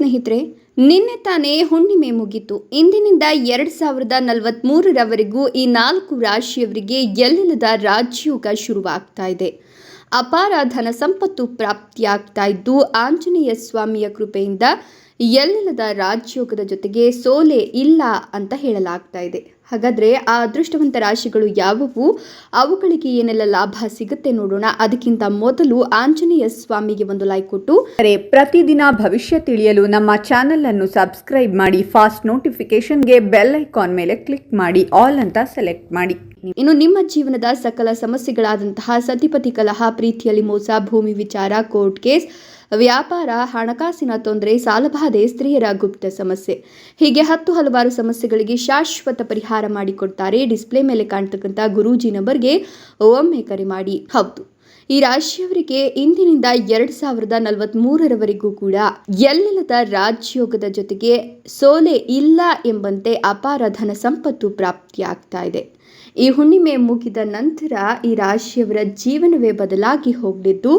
ಸ್ನೇಹಿತರೆ, ನಿನ್ನೆ ತಾನೇ ಹುಣ್ಣಿಮೆ ಮುಗಿತು. ಇಂದಿನಿಂದ ಎರಡ್ ಸಾವಿರದ ನಲವತ್ತ್ಮೂರರವರೆಗೂ ಈ ನಾಲ್ಕು ರಾಶಿಯವರಿಗೆ ಎಲ್ಲಿಲ್ಲದ ರಾಜಯೋಗ ಶುರುವಾಗ್ತಾ ಇದೆ. ಅಪಾರ ಧನ ಸಂಪತ್ತು ಪ್ರಾಪ್ತಿಯಾಗ್ತಾ ಇದ್ದು, ಆಂಜನೇಯ ಸ್ವಾಮಿಯ ಕೃಪೆಯಿಂದ ಎಲ್ಲಿಲ್ಲದ ರಾಜ್ಯೋಗದ ಜೊತೆಗೆ ಸೋಲೆ ಇಲ್ಲ ಅಂತ ಹೇಳಲಾಗ್ತಾ ಇದೆ. ಹಾಗಾದರೆ ಆ ಅದೃಷ್ಟವಂತ ರಾಶಿಗಳು ಯಾವುವು? ಅವುಗಳಿಗೆ ಏನೆಲ್ಲ ಲಾಭ ಸಿಗುತ್ತೆ ನೋಡೋಣ. ಅದಕ್ಕಿಂತ ಮೊದಲು ಆಂಜನೇಯ ಸ್ವಾಮಿಗೆ ಒಂದು ಲೈಕ್ ಕೊಟ್ಟು, ಅರೆ, ಪ್ರತಿದಿನ ಭವಿಷ್ಯ ತಿಳಿಯಲು ನಮ್ಮ ಚಾನೆಲ್ ಅನ್ನು ಸಬ್ಸ್ಕ್ರೈಬ್ ಮಾಡಿ ಫಾಸ್ಟ್ ನೋಟಿಫಿಕೇಶನ್ಗೆ ಬೆಲ್ ಐಕಾನ್ ಮೇಲೆ ಕ್ಲಿಕ್ ಮಾಡಿ ಆಲ್ ಅಂತ ಸೆಲೆಕ್ಟ್ ಮಾಡಿ. ಇನ್ನು ನಿಮ್ಮ ಜೀವನದ ಸಕಲ ಸಮಸ್ಯೆಗಳಾದಂತಹ ಸತಿಪತಿ ಕಲಹ, ಪ್ರೀತಿಯಲ್ಲಿ ಮೋಸ, ಭೂಮಿ ವಿಚಾರ ಕೋರ್ಟ್ ಕೇಸ್ ವ್ಯಾಪಾರ, ಹಣಕಾಸಿನ ತೊಂದರೆ ಸಾಲಬಾಧೆ ಸ್ತ್ರೀಯರ ಗುಪ್ತ ಸಮಸ್ಯೆ. ಹೀಗೆ ಹತ್ತು ಹಲವಾರು ಸಮಸ್ಯೆಗಳಿಗೆ ಶಾಶ್ವತ ಪರಿಹಾರ ಮಾಡಿಕೊಡ್ತಾರೆ. ಡಿಸ್ಪ್ಲೇ ಮೇಲೆ ಕಾಣ್ತಕ್ಕಂಥ ಗುರೂಜಿ ನಂಬರ್ಗೆ ಒಮ್ಮೆ ಕರೆ ಮಾಡಿ. ಹೌದು, ಈ ರಾಶಿಯವರಿಗೆ ಇಂದಿನಿಂದ ಎರಡ್ ಸಾವಿರದ ನಲವತ್ಮೂರರವರೆಗೂ ಕೂಡ ಎಲ್ಲಿಲ್ಲದ ರಾಜಯೋಗದ ಜೊತೆಗೆ ಸೋಲೆ ಇಲ್ಲ ಎಂಬಂತೆ ಅಪಾರ ಧನ ಸಂಪತ್ತು ಪ್ರಾಪ್ತಿಯಾಗ್ತಾ ಇದೆ. ಈ ಹುಣ್ಣಿಮೆ ಮುಗಿದ ನಂತರ ಈ ರಾಶಿಯವರ ಜೀವನವೇ ಬದಲಾಗಿ ಹೋಗಲಿದ್ದು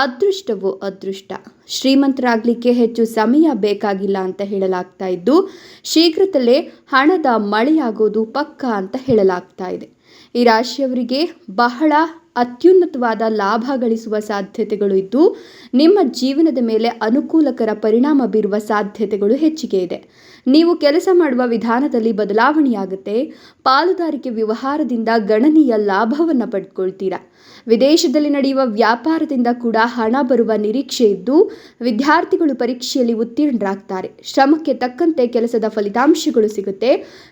ಅದೃಷ್ಟವು ಅದೃಷ್ಟ? ಶ್ರೀಮಂತರಾಗಲಿಕ್ಕೆ ಹೆಚ್ಚು ಸಮಯ ಬೇಕಾಗಿಲ್ಲ ಅಂತ ಹೇಳಲಾಗ್ತಾ ಇದ್ದು, ಶೀಘ್ರದಲ್ಲೇ ಹಣದ ಮಳೆಯಾಗೋದು ಪಕ್ಕ ಅಂತ ಹೇಳಲಾಗ್ತಾ ಇದೆ. ಈ ರಾಶಿಯವರಿಗೆ ಬಹಳ ಅತ್ಯುನ್ನತವಾದ ಲಾಭ ಗಳಿಸುವ ಸಾಧ್ಯತೆಗಳು ಇದ್ದು, ನಿಮ್ಮ ಜೀವನದ ಮೇಲೆ ಅನುಕೂಲಕರ ಪರಿಣಾಮ ಬೀರುವ ಸಾಧ್ಯತೆಗಳು ಹೆಚ್ಚಿಗೆ ಇದೆ. ನೀವು ಕೆಲಸ ಮಾಡುವ ವಿಧಾನದಲ್ಲಿ ಬದಲಾವಣೆಯಾಗುತ್ತೆ. ಪಾಲುದಾರಿಕೆ ವ್ಯವಹಾರದಿಂದ ಗಣನೀಯ ಲಾಭವನ್ನು ಪಡ್ಕೊಳ್ತೀರಾ. ವಿದೇಶದಲ್ಲಿ ನಡೆಯುವ ವ್ಯಾಪಾರದಿಂದ ಕೂಡ ಹಣ ಬರುವ ನಿರೀಕ್ಷೆ ಇದ್ದು, ವಿದ್ಯಾರ್ಥಿಗಳು ಪರೀಕ್ಷೆಯಲ್ಲಿ ಉತ್ತೀರ್ಣರಾಗ್ತಾರೆ. ಶ್ರಮಕ್ಕೆ ತಕ್ಕಂತೆ ಕೆಲಸದ ಫಲಿತಾಂಶಗಳು ಸಿಗುತ್ತೆ.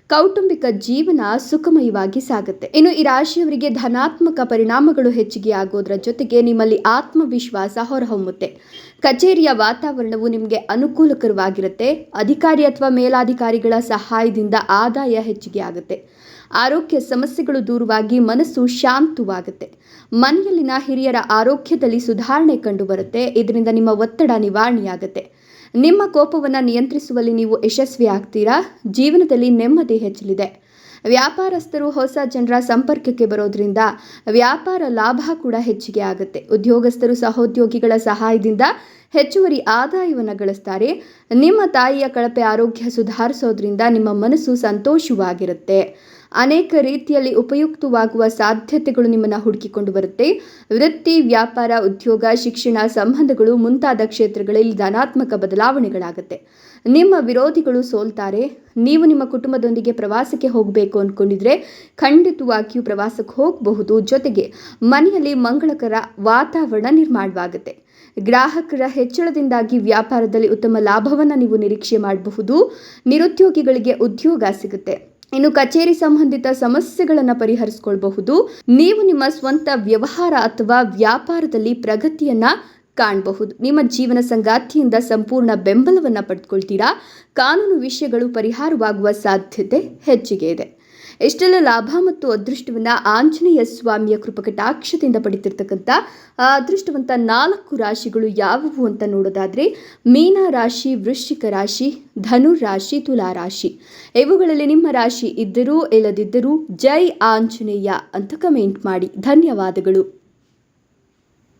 ಕೌಟುಂಬಿಕ ಜೀವನ ಸುಖಮಯವಾಗಿ ಸಾಗುತ್ತೆ. ಇನ್ನು ಈ ರಾಶಿಯವರಿಗೆ ಧನಾತ್ಮಕ ಪರಿಣಾಮಗಳು ಹೆಚ್ಚಿಗೆ ಆಗೋದ್ರ ಜೊತೆಗೆ ನಿಮ್ಮಲ್ಲಿ ಆತ್ಮವಿಶ್ವಾಸ ಹೊರಹೊಮ್ಮುತ್ತೆ. ಕಚೇರಿಯ ವಾತಾವರಣವು ನಿಮಗೆ ಅನುಕೂಲಕರವಾಗಿರುತ್ತೆ. ಅಧಿಕಾರಿ ಅಥವಾ ಮೇಲಾಧಿಕಾರಿಗಳ ಸಹಾಯದಿಂದ ಆದಾಯ ಹೆಚ್ಚಿಗೆ ಆಗುತ್ತೆ. ಆರೋಗ್ಯ ಸಮಸ್ಯೆಗಳು ದೂರವಾಗಿ ಮನಸ್ಸು ಶಾಂತವಾಗುತ್ತೆ. ಮನೆಯಲ್ಲಿನ ಹಿರಿಯರ ಆರೋಗ್ಯದಲ್ಲಿ ಸುಧಾರಣೆ ಕಂಡುಬರುತ್ತೆ. ಇದರಿಂದ ನಿಮ್ಮ ಒತ್ತಡ ನಿವಾರಣೆಯಾಗುತ್ತೆ. ನಿಮ್ಮ ಕೋಪವನ್ನು ನಿಯಂತ್ರಿಸುವಲ್ಲಿ ನೀವು ಯಶಸ್ವಿ ಆಗ್ತೀರಾ ಜೀವನದಲ್ಲಿ ನೆಮ್ಮದಿ ಹೆಚ್ಚಲಿದೆ. ವ್ಯಾಪಾರಸ್ಥರು ಹೊಸ ಜನರ ಸಂಪರ್ಕಕ್ಕೆ ಬರೋದ್ರಿಂದ ವ್ಯಾಪಾರ ಲಾಭ ಕೂಡ ಹೆಚ್ಚಿಗೆ ಆಗುತ್ತೆ. ಉದ್ಯೋಗಸ್ಥರು ಸಹೋದ್ಯೋಗಿಗಳ ಸಹಾಯದಿಂದ ಹೆಚ್ಚುವರಿ ಆದಾಯವನ್ನು ಗಳಿಸ್ತಾರೆ. ನಿಮ್ಮ ತಾಯಿಯ ಕಳಪೆ ಆರೋಗ್ಯ ಸುಧಾರಿಸೋದ್ರಿಂದ ನಿಮ್ಮ ಮನಸ್ಸು ಸಂತೋಷವಾಗಿರುತ್ತೆ. ಅನೇಕ ರೀತಿಯಲ್ಲಿ ಉಪಯುಕ್ತವಾಗುವ ಸಾಧ್ಯತೆಗಳು ನಿಮ್ಮನ್ನು ಹುಡುಕಿಕೊಂಡು ಬರುತ್ತೆ. ವೃತ್ತಿ, ವ್ಯಾಪಾರ, ಉದ್ಯೋಗ, ಶಿಕ್ಷಣ ಸಂಬಂಧಗಳು ಮುಂತಾದ ಕ್ಷೇತ್ರಗಳಲ್ಲಿ ಧನಾತ್ಮಕ ಬದಲಾವಣೆಗಳಾಗುತ್ತೆ. ನಿಮ್ಮ ವಿರೋಧಿಗಳು ಸೋಲ್ತಾರೆ. ನೀವು ನಿಮ್ಮ ಕುಟುಂಬದೊಂದಿಗೆ ಪ್ರವಾಸಕ್ಕೆ ಹೋಗಬೇಕು ಅಂದ್ಕೊಂಡಿದ್ರೆ ಖಂಡಿತವಾಗಿಯೂ ಪ್ರವಾಸಕ್ಕೆ ಹೋಗಬಹುದು. ಜೊತೆಗೆ ಮನೆಯಲ್ಲಿ ಮಂಗಳಕರ ವಾತಾವರಣ ನಿರ್ಮಾಣವಾಗುತ್ತೆ. ಗ್ರಾಹಕರ ಹೆಚ್ಚಳದಿಂದಾಗಿ ವ್ಯಾಪಾರದಲ್ಲಿ ಉತ್ತಮ ಲಾಭವನ್ನು ನೀವು ನಿರೀಕ್ಷೆ ಮಾಡಬಹುದು. ನಿರುದ್ಯೋಗಿಗಳಿಗೆ ಉದ್ಯೋಗ ಸಿಗುತ್ತೆ. ಇನ್ನು ಕಚೇರಿ ಸಂಬಂಧಿತ ಸಮಸ್ಯೆಗಳನ್ನು ಪರಿಹರಿಸಿಕೊಳ್ಳಬಹುದು ನೀವು ನಿಮ್ಮ ಸ್ವಂತ ವ್ಯವಹಾರ ಅಥವಾ ವ್ಯಾಪಾರದಲ್ಲಿ ಪ್ರಗತಿಯನ್ನ ಕಾಣಬಹುದು. ನಿಮ್ಮ ಜೀವನ ಸಂಗಾತಿಯಿಂದ ಸಂಪೂರ್ಣ ಬೆಂಬಲವನ್ನು ಪಡೆದುಕೊಳ್ತೀರಾ ಕಾನೂನು ವಿಷಯಗಳು ಪರಿಹಾರವಾಗುವ ಸಾಧ್ಯತೆ ಹೆಚ್ಚಿಗೆ ಇದೆ. ಇಷ್ಟೆಲ್ಲ ಲಾಭ ಮತ್ತು ಅದೃಷ್ಟವನ್ನು ಆಂಜನೇಯ ಸ್ವಾಮಿಯ ಕೃಪಕಟಾಕ್ಷದಿಂದ ಪಡಿತಿರ್ತಕ್ಕಂಥ ಅದೃಷ್ಟವಂತ ನಾಲ್ಕು ರಾಶಿಗಳು ಯಾವುವು ಅಂತ ನೋಡೋದಾದರೆ, ಮೀನ ರಾಶಿ, ವೃಶ್ಚಿಕ ರಾಶಿ, ಧನು ರಾಶಿ, ತುಲಾ ರಾಶಿ. ಇವುಗಳಲ್ಲಿ ನಿಮ್ಮ ರಾಶಿ ಇದ್ದರೂ, ಇಲ್ಲದಿದ್ದರೂ ಜೈ ಆಂಜನೇಯ ಅಂತ ಕಮೆಂಟ್ ಮಾಡಿ. ಧನ್ಯವಾದಗಳು.